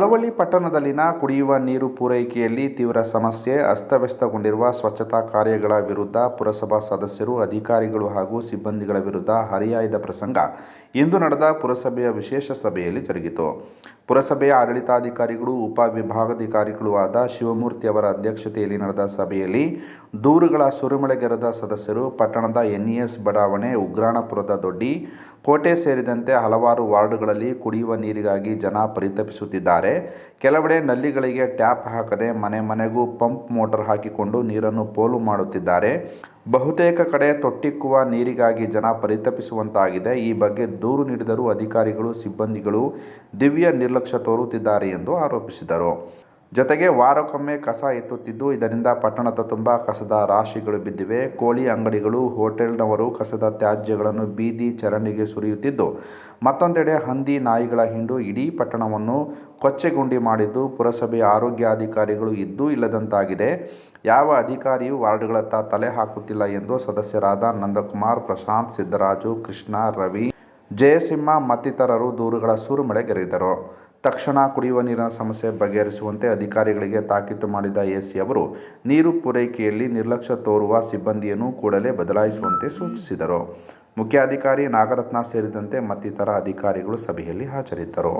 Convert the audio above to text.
ಮಳವಳ್ಳಿ ಪಟ್ಟಣದಲ್ಲಿನ ಕುಡಿಯುವ ನೀರು ಪೂರೈಕೆಯಲ್ಲಿ ತೀವ್ರ ಸಮಸ್ಯೆ, ಅಸ್ತವ್ಯಸ್ತಗೊಂಡಿರುವ ಸ್ವಚ್ಛತಾ ಕಾರ್ಯಗಳ ವಿರುದ್ಧ ಪುರಸಭಾ ಸದಸ್ಯರು, ಅಧಿಕಾರಿಗಳು ಹಾಗೂ ಸಿಬ್ಬಂದಿಗಳ ವಿರುದ್ಧ ಹರಿಹಾಯ್ದ ಪ್ರಸಂಗ ಇಂದು ನಡೆದ ಪುರಸಭೆಯ ವಿಶೇಷ ಸಭೆಯಲ್ಲಿ ಜರುಗಿತು. ಪುರಸಭೆಯ ಆಡಳಿತಾಧಿಕಾರಿಗಳು, ಉಪ ವಿಭಾಗಾಧಿಕಾರಿಗಳೂ ಆದ ಶಿವಮೂರ್ತಿ ಅವರ ಅಧ್ಯಕ್ಷತೆಯಲ್ಲಿ ನಡೆದ ಸಭೆಯಲ್ಲಿ ದೂರುಗಳ ಸುರಿಮಳೆಗೆರೆದ ಸದಸ್ಯರು, ಪಟ್ಟಣದ ಎನ್ಇಎಸ್ ಬಡಾವಣೆ, ಉಗ್ರಾಣಪುರದ ದೊಡ್ಡಿ ಕೋಟೆ ಸೇರಿದಂತೆ ಹಲವಾರು ವಾರ್ಡ್ಗಳಲ್ಲಿ ಕುಡಿಯುವ ನೀರಿಗಾಗಿ ಜನ ಪರಿತಪಿಸುತ್ತಿದ್ದಾರೆ. ಕೆಲವೆಡೆ ನಲ್ಲಿಗಳಿಗೆ ಟ್ಯಾಪ್ ಹಾಕದೆ ಮನೆ ಮನೆಗೂ ಪಂಪ್ ಮೋಟಾರ್ ಹಾಕಿಕೊಂಡು ನೀರನ್ನು ಪೋಲು ಮಾಡುತ್ತಿದ್ದಾರೆ. ಬಹುತೇಕ ಕಡೆ ತೊಟ್ಟಿಕ್ಕುವ ನೀರಿಗಾಗಿ ಜನ ಪರಿತಪಿಸುವಂತಾಗಿದೆ. ಈ ಬಗ್ಗೆ ದೂರು ನೀಡಿದರೂ ಅಧಿಕಾರಿಗಳು, ಸಿಬ್ಬಂದಿಗಳು ದಿವ್ಯ ನಿರ್ಲಕ್ಷ್ಯ ತೋರುತ್ತಿದ್ದಾರೆ ಎಂದು ಆರೋಪಿಸಿದರು. ಜೊತೆಗೆ ವಾರಕ್ಕೊಮ್ಮೆ ಕಸ ಎತ್ತುತ್ತಿದ್ದು, ಇದರಿಂದ ಪಟ್ಟಣದ ತುಂಬ ಕಸದ ರಾಶಿಗಳು ಬಿದ್ದಿವೆ. ಕೋಳಿ ಅಂಗಡಿಗಳು, ಹೋಟೆಲ್ನವರು ಕಸದ ತ್ಯಾಜ್ಯಗಳನ್ನು ಬೀದಿ ಚರಂಡಿಗೆ ಸುರಿಯುತ್ತಿದ್ದು, ಮತ್ತೊಂದೆಡೆ ಹಂದಿ ನಾಯಿಗಳ ಹಿಂಡು ಇಡೀ ಪಟ್ಟಣವನ್ನು ಕೊಚ್ಚೆಗುಂಡಿ ಮಾಡಿದ್ದು, ಪುರಸಭೆ ಆರೋಗ್ಯಾಧಿಕಾರಿಗಳು ಇದ್ದೂ ಇಲ್ಲದಂತಾಗಿದೆ. ಯಾವ ಅಧಿಕಾರಿಯೂ ವಾರ್ಡ್ಗಳತ್ತ ತಲೆ ಹಾಕುತ್ತಿಲ್ಲ ಎಂದು ಸದಸ್ಯರಾದ ನಂದಕುಮಾರ್, ಪ್ರಶಾಂತ್, ಸಿದ್ದರಾಜು, ಕೃಷ್ಣ, ರವಿ, ಜಯಸಿಂಹ ಮತ್ತಿತರರು ದೂರುಗಳ ಸುರಿಮಳೆಗೆರೆದರು ತಕ್ಷಣ ಕುಡಿಯುವ ನೀರಿನ ಸಮಸ್ಯೆ ಬಗೆಹರಿಸುವಂತೆ ಅಧಿಕಾರಿಗಳಿಗೆ ತಾಕೀತು ಮಾಡಿದ ಎಸಿ ಅವರು, ನೀರು ಪೂರೈಕೆಯಲ್ಲಿ ನಿರ್ಲಕ್ಷ್ಯ ತೋರುವ ಸಿಬ್ಬಂದಿಯನ್ನು ಕೂಡಲೇ ಬದಲಾಯಿಸುವಂತೆ ಸೂಚಿಸಿದರು. ಮುಖ್ಯಾಧಿಕಾರಿ ನಾಗರತ್ನ ಸೇರಿದಂತೆ ಮತ್ತಿತರ ಅಧಿಕಾರಿಗಳು ಸಭೆಯಲ್ಲಿ ಹಾಜರಿದ್ದರು.